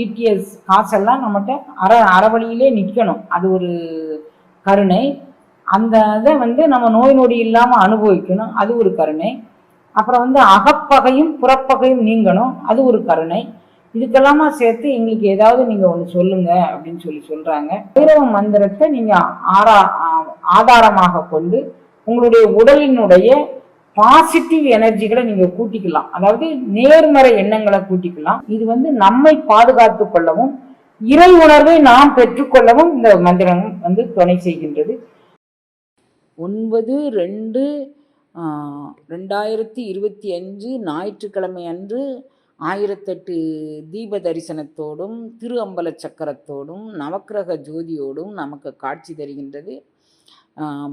ஈட்டிய காசெல்லாம் நம்மகிட்ட அற அறவழியிலே நிற்கணும். அது ஒரு கருணை. அந்த இதை வந்து நம்ம நோய் நொடி இல்லாமல் அனுபவிக்கணும். அது ஒரு கருணை. அப்புறம் வந்து அகப்பகையும் புறப்பகையும் நீங்கணும். அது ஒரு கருணை. இதுக்கெல்லாமா சேர்த்து எங்களுக்கு ஏதாவது நீங்கள் ஒன்று சொல்லுங்க அப்படின்னு சொல்லி சொல்கிறாங்க பைரவ மந்திரத்தை நீங்கள் ஆரா ஆதாரமாக கொண்டு உங்களுடைய உடலினுடைய பாசிட்டிவ் எனர்ஜிகளை நீங்க கூட்டிக்கலாம். அதாவது நேர்மறை எண்ணங்களை கூட்டிக்கலாம். இது வந்து நம்மை பாதுகாத்து கொள்ளவும் இறை உணர்வை நாம் பெற்றுக்கொள்ளவும் இந்த மந்திரம் வந்து துணை செய்கின்றது. ஒன்பது ரெண்டு ஆஹ், ரெண்டாயிரத்தி இருபத்தி அஞ்சு ஞாயிற்றுக்கிழமை அன்று ஆயிரத்தெட்டு தீப தரிசனத்தோடும் திரு அம்பல சக்கரத்தோடும் நவக்கிரக ஜோதியோடும் நமக்கு காட்சி தருகின்றது. ஆஹ்,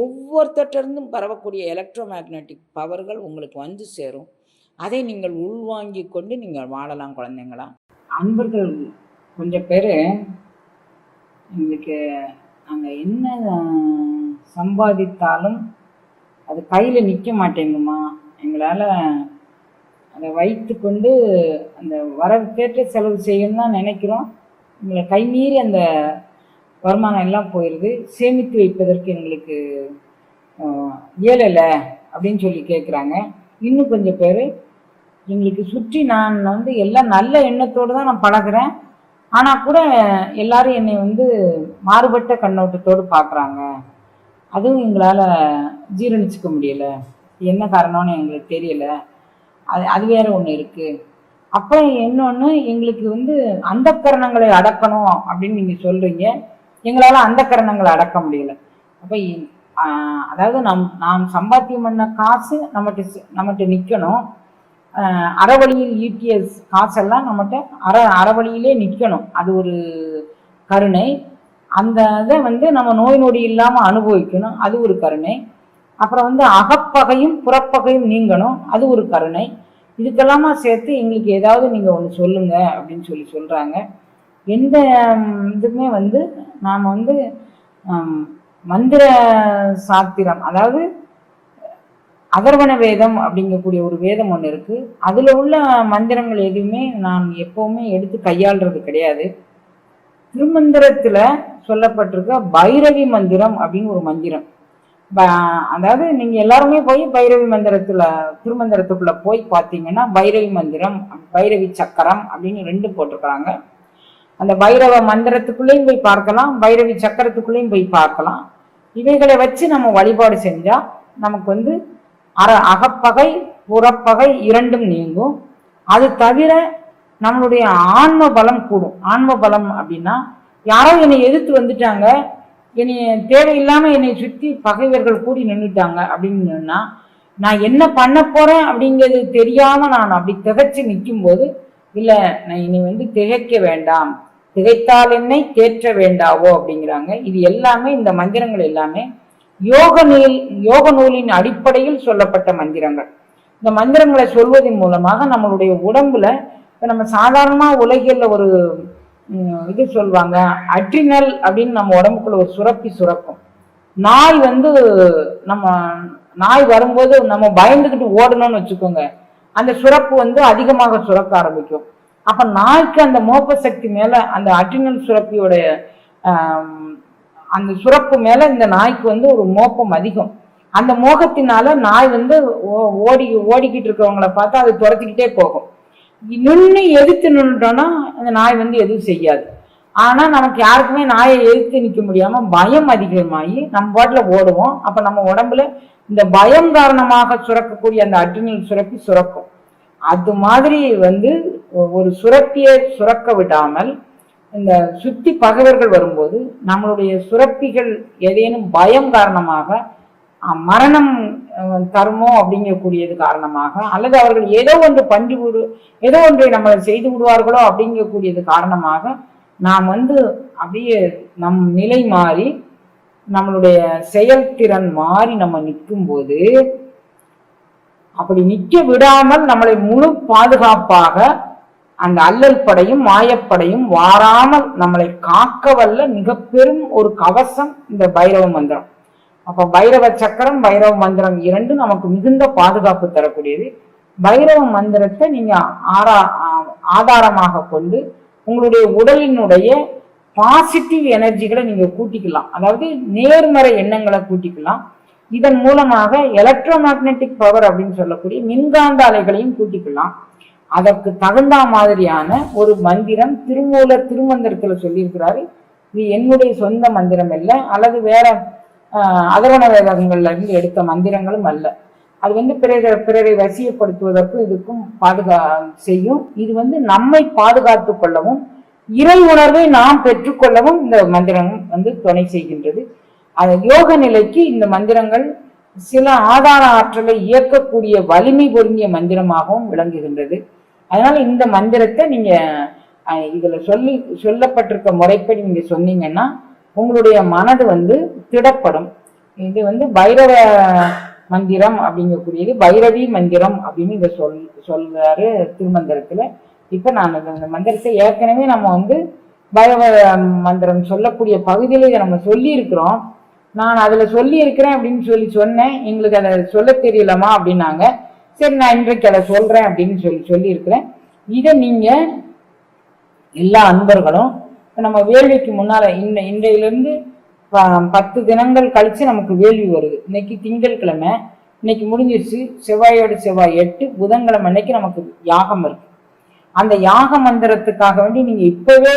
ஒவ்வொருத்தட்டிருந்தும் பரவக்கூடிய எலக்ட்ரோ மேக்னெட்டிக் பவர்கள் உங்களுக்கு வந்து சேரும். அதை நீங்கள் உள்வாங்கிக் கொண்டு நீங்கள் வாழலாம் குழந்தைங்களா? அன்பர்கள் கொஞ்சம் பேர் எங்களுக்கு நாங்கள் என்ன சம்பாதித்தாலும் அது கையில் நிற்க மாட்டேங்குமா? எங்களால் அதை வைத்துக்கொண்டு அந்த வரவுக்கேற்ற செலவு செய்யணும்னு தான் நினைக்கிறோம். எங்களை கைமீறி அந்த வருமானம் எல்லாம் போயிடுது சேமித்து வைப்பதற்கு எங்களுக்கு இயலலை அப்படின்னு சொல்லி கேட்குறாங்க இன்னும் கொஞ்சம் பேர் எங்களுக்கு சுற்றி நான் வந்து எல்லாம் நல்ல எண்ணத்தோடு தான் நான் பழகுறேன். ஆனால் கூட எல்லாரும் என்னை வந்து மாறுபட்ட கண்ணோட்டத்தோடு பார்க்குறாங்க அதுவும் எங்களால் ஜீரணிச்சிக்க முடியலை. என்ன காரணம்னு எங்களுக்கு தெரியலை. அது அது வேற ஒன்று இருக்குது அப்புறம் இன்னொன்று எங்களுக்கு வந்து அந்த கரணங்களை அடக்கணும் அப்படின்னு நீங்கள் சொல்கிறீங்க எங்களால் அந்த கரணங்களை அடக்க முடியல. அப்போ அதாவது நம் நாம் சம்பாத்தியம் பண்ண காசு நம்மகிட்ட நம்மகிட்ட நிற்கணும் அறவழியில் ஈட்டிய காசெல்லாம் நம்மகிட்ட அற அறவழியிலே நிற்கணும் அது ஒரு கருணை. அந்த இதை வந்து நம்ம நோய் நொடி இல்லாமல் அனுபவிக்கணும். அது ஒரு கருணை. அப்புறம் வந்து அகப்பகையும் புறப்பகையும் நீங்கணும். அது ஒரு கருணை. இதுக்கெல்லாமா சேர்த்து எங்களுக்கு ஏதாவது நீங்கள் ஒன்று சொல்லுங்க அப்படின்னு சொல்லி சொல்கிறாங்க எந்த இதுவுமே வந்து நாம் வந்து மந்திர சாத்திரம் அதாவது அதர்வன வேதம் அப்படிங்கக்கூடிய ஒரு வேதம் ஒன்று இருக்குது அதில் உள்ள மந்திரங்கள் எதுவுமே நான் எப்போவுமே எடுத்து கையாளுறது கிடையாது. திருமந்திரத்தில் சொல்லப்பட்டிருக்க பைரவி மந்திரம் அப்படின்னு ஒரு மந்திரம். ப- அதாவது நீங்கள் எல்லாருமே போய் பைரவி மந்திரத்தில் திருமந்திரத்துக்குள்ளே போய் பார்த்தீங்கன்னா பைரவி மந்திரம் பைரவி சக்கரம் அப்படின்னு ரெண்டு போட்டிருக்கிறாங்க. அந்த பைரவ மந்திரத்துக்குள்ளேயும் போய் பார்க்கலாம் பைரவி சக்கரத்துக்குள்ளேயும் போய் பார்க்கலாம். இவைகளை வச்சு நம்ம வழிபாடு செஞ்சா நமக்கு வந்து அற அகப்பகை புறப்பகை இரண்டும் நீங்கும். அது தவிர நம்மளுடைய ஆன்ம பலம் கூடும். ஆன்ம பலம் அப்படின்னா யாரோ என்னை எதிர்த்து வந்துட்டாங்க என்னை தேவையில்லாமல் என்னை சுற்றி பகைவர்கள் கூடி நின்றுட்டாங்க அப்படின்னு நான் என்ன பண்ண போகிறேன் அப்படிங்கிறது தெரியாமல் நான் அப்படி திகச்சு நிற்கும் போது நான் இனி வந்து திகைக்க வேண்டாம். திகைத்தால் என்னை தேற்ற வேண்டாவோ அப்படிங்கிறாங்க. இது எல்லாமே இந்த மந்திரங்கள் எல்லாமே யோக நூல் யோக நூலின் அடிப்படையில் சொல்லப்பட்ட மந்திரங்கள். இந்த மந்திரங்களை சொல்வதன் மூலமாக நம்மளுடைய உடம்புல இப்போ நம்ம சாதாரணமாக உலகில் ஒரு இது சொல்லுவாங்க அட்ரினல் அப்படின்னு நம்ம உடம்புக்குள்ள ஒரு சுரப்பி சுரக்கும். நாய் வந்து நம்ம நாய் வரும்போது நம்ம பயந்துக்கிட்டு ஓடணும்னு வச்சுக்கோங்க. அந்த சுரப்பு வந்து அதிகமாக சுரக்க ஆரம்பிக்கும். அப்ப நாய்க்கு அந்த மோப்ப சக்தி மேல அந்த அட்ரினல் சுரப்பியோட அந்த சுரப்பு மேல இந்த நாய்க்கு வந்து ஒரு மோப்பம் அதிகம். அந்த மோகத்தினால நாய் வந்து ஓ- ஓடி ஓடிக்கிட்டு இருக்கிறவங்கள பார்த்தா அது துரத்திக்கிட்டே போகும். நின்று எதிர்த்து நின்றுட்டோம்னா அந்த நாய் வந்து எதுவும் செய்யாது. ஆனா நமக்கு யாருக்குமே நாயை எதிர்த்து நிற்க முடியாம பயம் அதிகமாகி நம்ம பாட்டில் ஓடுவோம். அப்ப நம்ம உடம்புல இந்த பயம் காரணமாக சுரக்கக்கூடிய அந்த அட்ரினல் சுரப்பி சுரக்கும். அது மாதிரி வந்து ஒரு சுரப்பியை சுரக்க விடாமல் இந்த சுத்தி பகைவர்கள் வரும்போது நம்மளுடைய சுரப்பிகள் ஏதேனும் பயம் காரணமாக மரணம் தருமோ அப்படிங்கக்கூடியது காரணமாக அல்லது அவர்கள் ஏதோ ஒன்று பண்டி விடு ஏதோ ஒன்றை நம்மளை செய்து விடுவார்களோ அப்படிங்கக்கூடியது காரணமாக நாம் வந்து அப்படியே நம் நிலை மாறி நம்மளுடைய செயல்திறன் மாறி நம்ம நிற்கும்போது அப்படி நிற்க விடாமல் நம்மளை முழு பாதுகாப்பாக அந்த அல்லல் படையும் மாயப்படையும் வாராமல் நம்மளை காக்க வல்ல மிக பெரும் ஒரு கவசம் இந்த பைரவ மந்திரம். அப்ப பைரவ சக்கரம் பைரவ மந்திரம் இரண்டும் நமக்கு மிகுந்த பாதுகாப்பு தரக்கூடியது. பைரவ மந்திரத்தை நீங்க ஆரா ஆதாரமாக கொண்டு உங்களுடைய உடலினுடைய பாசிட்டிவ் எனர்ஜிகளை நீங்க கூட்டிக்கலாம். அதாவது நேர்மறை எண்ணங்களை கூட்டிக்கலாம். இதன் மூலமாக எலக்ட்ரோ மேக்னெட்டிக் பவர் அப்படின்னு சொல்லக்கூடிய மின்காந்த அலைகளையும் கூட்டிக்கலாம். அதற்கு தகுந்த மாதிரியான ஒரு மந்திரம் திருமூல திருமந்திரத்தில் சொல்லியிருக்கிறாரு. இது என்னுடைய சொந்த மந்திரம் அல்ல அல்லது வேற அதர்வண வேதங்கள்ல இருந்து எடுத்த மந்திரங்களும் அல்ல. அது வந்து பிறரை பிறரை வசியப்படுத்துவதற்கும் இதுக்கும் பாதுகா செய்யும். இது வந்து நம்மை பாதுகாத்து கொள்ளவும் இறை உணர்வை நாம் பெற்றுக்கொள்ளவும் இந்த மந்திரம் வந்து துணை செய்கின்றது. அது யோக நிலைக்கு இந்த மந்திரங்கள் சில ஆதார ஆற்றலை இயக்கக்கூடிய வலிமை பொருந்திய மந்திரமாகவும் விளங்குகின்றது. அதனால இந்த மந்திரத்தை நீங்க இதுல சொல்லி சொல்லப்பட்டிருக்க முறைப்படி நீங்க சொன்னீங்கன்னா உங்களுடைய மனது வந்து திடப்படும். இது வந்து பைரவ மந்திரம் அப்படிங்கக்கூடியது பைரவி மந்திரம் அப்படின்னு இதை சொல் சொல்றாரு திருமந்திரத்துல. இப்ப நான் அந்த மந்திரத்தை ஏற்கனவே நம்ம வந்து பைரவ மந்திரம் சொல்லக்கூடிய பகுதியில இதை நம்ம சொல்லி இருக்கிறோம் நான் அதுல சொல்லி இருக்கிறேன் அப்படின்னு சொல்லி சொன்னேன். எங்களுக்கு அதை சொல்ல தெரியலமா அப்படின்னாங்க. சரி நான் இன்றைக்கு அதை சொல்கிறேன் அப்படின்னு சொல்லி சொல்லியிருக்கிறேன். இதை நீங்கள் எல்லா அன்பர்களும் இப்போ நம்ம வேள்விக்கு முன்னால் இன்ன இன்றையிலேருந்து பத்து தினங்கள் கழித்து நமக்கு வேள்வி வருது. இன்னைக்கு திங்கட்கிழமை இன்னைக்கு முடிஞ்சிருச்சு. செவ்வாயோடு செவ்வாய் எட்டு புதன்கிழமை அன்னைக்கு நமக்கு யாகம் இருக்கு. அந்த யாக மந்திரத்துக்காக வேண்டி நீங்கள் இப்போவே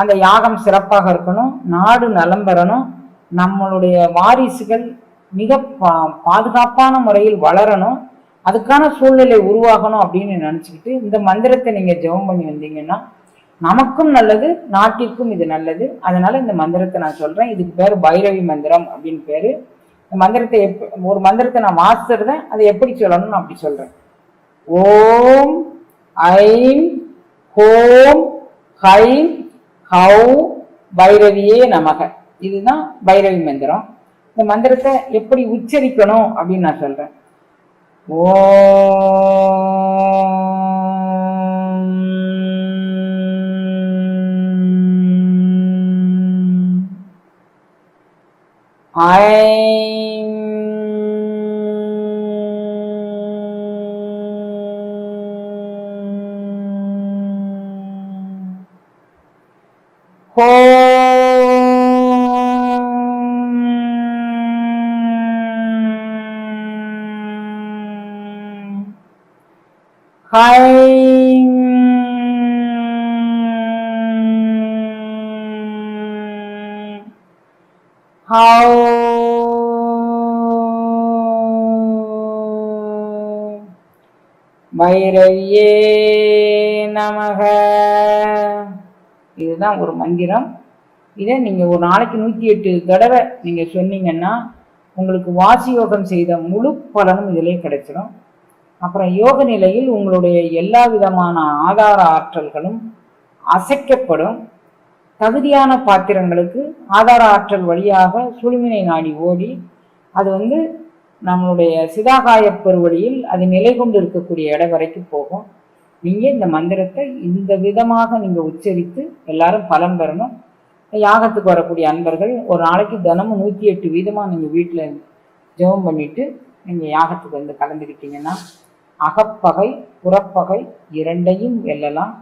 அந்த யாகம் சிறப்பாக இருக்கணும். நாடு நலம் பெறணும். நம்மளுடைய வாரிசுகள் மிக பா பாதுகாப்பான முறையில் வளரணும். அதுக்கான சூழ்நிலை உருவாகணும் அப்படின்னு நினச்சிக்கிட்டு இந்த மந்திரத்தை நீங்கள் ஜெபம் பண்ணி வந்தீங்கன்னா நமக்கும் நல்லது நாட்டிற்கும் இது நல்லது. அதனால இந்த மந்திரத்தை நான் சொல்கிறேன் இதுக்கு பேர் பைரவி மந்திரம் அப்படின்னு பேர். இந்த மந்திரத்தை எப் ஒரு மந்திரத்தை நான் வாசிடுறேன் அதை எப்படி சொல்லணும்னு அப்படி சொல்கிறேன் ஓம் ஐம் ஹோம் ஹைம் ஹவு பைரவியே நமக. இதுதான் பைரவி மந்திரம். இந்த மந்திரத்தை எப்படி உச்சரிக்கணும் அப்படின்னு நான் சொல்கிறேன் Oh ஹை Hi. How வைரவியே நமக இதுதான் ஒரு மந்திரம் இதை நீங்கள் ஒரு நாளைக்கு நூற்றி எட்டு தடவை நீங்கள் சொன்னீங்கன்னா உங்களுக்கு வாசி யோகம் செய்த முழு பலனும் இதிலே கிடைச்சிடும் அப்புறம் யோக நிலையில் உங்களுடைய எல்லா விதமான ஆதார ஆற்றல்களும் அசைக்கப்படும். தகுதியான பாத்திரங்களுக்கு ஆதார ஆற்றல் வழியாக சுழுமினை நாடி ஓடி அது வந்து நம்மளுடைய சிதாகாய பெருவழியில் அது நிலை கொண்டு இருக்கக்கூடிய இடம் வரைக்கும் போகும். நீங்கள் இந்த மந்திரத்தை இந்த விதமாக நீங்கள் உச்சரித்து எல்லாரும் பலம் பெறணும். யாகத்துக்கு வரக்கூடிய அன்பர்கள் ஒரு நாளைக்கு தினமும் நூற்றி எட்டு வீதமாக நீங்கள் வீட்டில் ஜெபம் பண்ணிவிட்டு நீங்கள் யாகத்துக்கு வந்து கலந்துக்கிட்டீங்கன்னா அகப்பகை புறப்பகை இரண்டையும் வெல்லலாம்.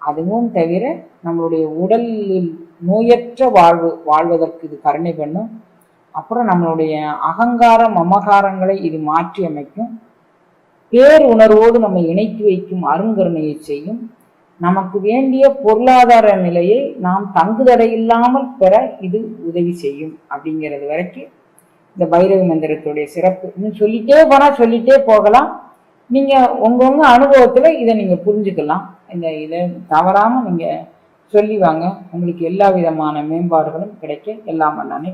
அதுவும் தவிர நம்மளுடைய உடலில் நோயற்ற வாழ்வு வாழ்வதற்கு இது கருணை பண்ணும். அப்புறம் நம்மளுடைய அகங்கார மமகாரங்களை இது மாற்றி அமைக்கும். பேர் உணர்வோடு நம்ம இணைத்து வைக்கும் அருங்கருணையை செய்யும். நமக்கு வேண்டிய பொருளாதார நிலையை நாம் தங்குதடை இல்லாமல் பெற இது உதவி செய்யும் அப்படிங்கிறது வரைக்கும் இந்த பைரவி மந்திரத்துடைய சிறப்பு. இன்னும் சொல்லிட்டே போனால் சொல்லிட்டே போகலாம். நீங்கள் உங்கவுங்க அனுபவத்தில் இதை நீங்கள் புரிஞ்சுக்கலாம். இந்த இதை தவறாமல் நீங்கள் சொல்லி வாங்க. உங்களுக்கு எல்லா விதமான மேம்பாடுகளும் கிடைக்க எல்லாம் பண்ணானே